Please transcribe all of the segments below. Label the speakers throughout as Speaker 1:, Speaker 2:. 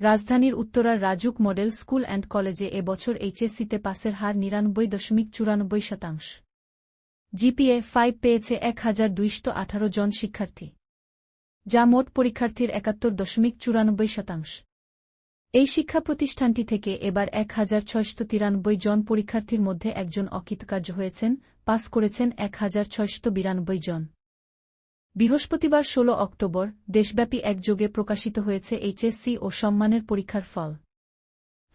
Speaker 1: রাজধানীর উত্তরার RAJUK model school and কলেজে এবছর বছর এইচএসসিতে পাসের হার নিরানব্বই দশমিক চুরানব্বই শতাংশ। জিপিএ ফাইভ পেয়েছে এক হাজার দুইশত আঠারো জন শিক্ষার্থী, যা মোট পরীক্ষার্থীর একাত্তর দশমিক চুরানব্বই শতাংশ। এই শিক্ষা প্রতিষ্ঠানটি থেকে এবার এক হাজার ছয়শত তিরানব্বই জন পরীক্ষার্থীর মধ্যে একজন অকৃতকার্য হয়েছেন, পাস করেছেন এক হাজার ছয়শত বিরানব্বই জন। বৃহস্পতিবার ১৬ অক্টোবর দেশব্যাপী একযোগে প্রকাশিত হয়েছে এইচএসসি ও সম্মানের পরীক্ষার ফল।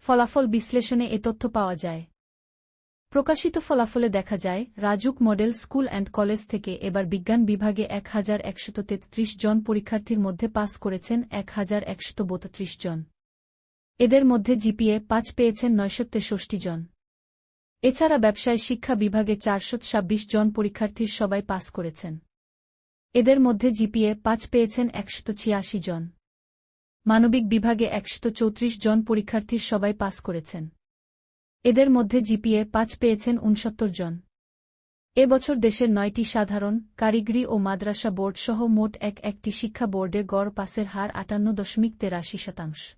Speaker 1: ফলাফল বিশ্লেষণে এ তথ্য পাওয়া যায়। প্রকাশিত ফলাফলে দেখা যায়, Rajuk model school and college থেকে এবার বিজ্ঞান বিভাগে এক হাজার একশত তেত্রিশ জন পরীক্ষার্থীর মধ্যে পাস করেছেন এক হাজার একশত বত্রিশ জন। এদের মধ্যে জিপিএ পাঁচ পেয়েছেন নয়শো তেষট্টি জন। এছাড়া ব্যবসায় শিক্ষা বিভাগে চারশো ছাব্বিশ জন পরীক্ষার্থীর সবাই পাস করেছেন। এদের মধ্যে জিপিএ পাঁচ পেয়েছেন একশত ছিয়াশি জন। মানবিক বিভাগে একশত চৌত্রিশ জন পরীক্ষার্থীর সবাই পাস করেছেন। এদের মধ্যে জিপিএ পাঁচ পেয়েছেন উনসত্তর জন। এ বছর দেশের নয়টি সাধারণ, কারিগরি ও মাদ্রাসা বোর্ড সহ মোট এক একটি শিক্ষা বোর্ডে গড় পাসের হার আটান্ন দশমিক তেরাশি শতাংশ।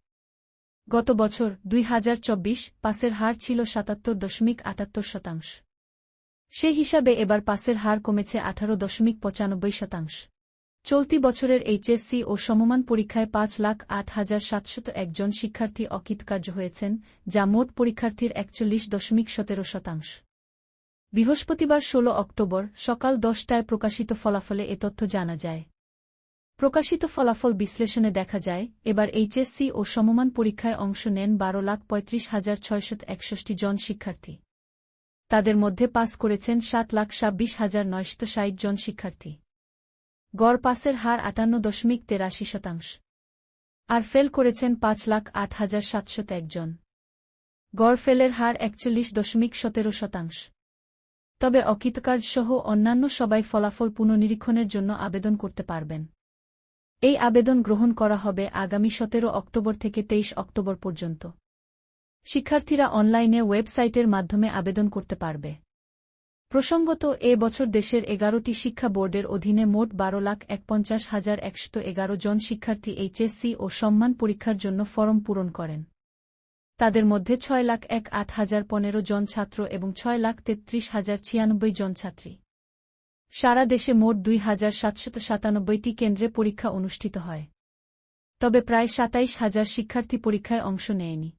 Speaker 1: গত বছর দুই হাজার চব্বিশ পাসের হার ছিল সাতাত্তর দশমিক আটাত্তর শতাংশ। সে হিসাবে এবার পাসের হার কমেছে আঠারো দশমিক পঁচানব্বই শতাংশ। চলতি বছরের এইচএসসি ও সমমান পরীক্ষায় পাঁচ লাখ আট হাজার সাতশত একজন শিক্ষার্থী অকৃতকার্য হয়েছেন, যা মোট পরীক্ষার্থীর একচল্লিশ দশমিক সতেরো শতাংশ। বৃহস্পতিবার ১৬ অক্টোবর সকাল দশটায় প্রকাশিত ফলাফলে এ তথ্য জানা যায়। প্রকাশিত ফলাফল বিশ্লেষণে দেখা যায়, এবার এইচএসসি ও সমমান পরীক্ষায় অংশ নেন বারো লাখ পঁয়ত্রিশ হাজার ছয়শত একষষ্টি জন শিক্ষার্থী। তাদের মধ্যে পাস করেছেন সাত লাখ ছাব্বিশ হাজার নয়শত ষাট জন শিক্ষার্থী। গড় পাসের হার আটান্ন দশমিক তেরাশি শতাংশ। আর ফেল করেছেন পাঁচ লাখ আট হাজার সাতশত একজন গড় ফেলের হার একচল্লিশ দশমিক সতেরো শতাংশ। তবে অকৃতকার্য সহ অন্যান্য সবাই ফলাফল পুনর্নিরীক্ষণের জন্য আবেদন করতে পারবেন। এই আবেদন গ্রহণ করা হবে আগামী সতেরো অক্টোবর থেকে তেইশ অক্টোবর পর্যন্ত। শিক্ষার্থীরা অনলাইনে ওয়েবসাইটের মাধ্যমে আবেদন করতে পারবে। প্রসঙ্গত, এ বছর দেশের এগারোটি শিক্ষা বোর্ডের অধীনে মোট বারো লাখ একপঞ্চাশ হাজার একশত এগারো জন শিক্ষার্থী এইচএসসি ও সম্মান পরীক্ষার জন্য ফরম পূরণ করেন। তাদের মধ্যে ছয় লাখ এক আট হাজার পনেরো জন ছাত্র এবং ছয় লাখ তেত্রিশ হাজার ছিয়ানব্বই জন ছাত্রী। সারা দেশে মোট দুই হাজার সাতশত সাতানব্বইটি কেন্দ্রে পরীক্ষা অনুষ্ঠিত হয়। তবে প্রায় সাতাইশ হাজার শিক্ষার্থী পরীক্ষায় অংশ নেয়নি।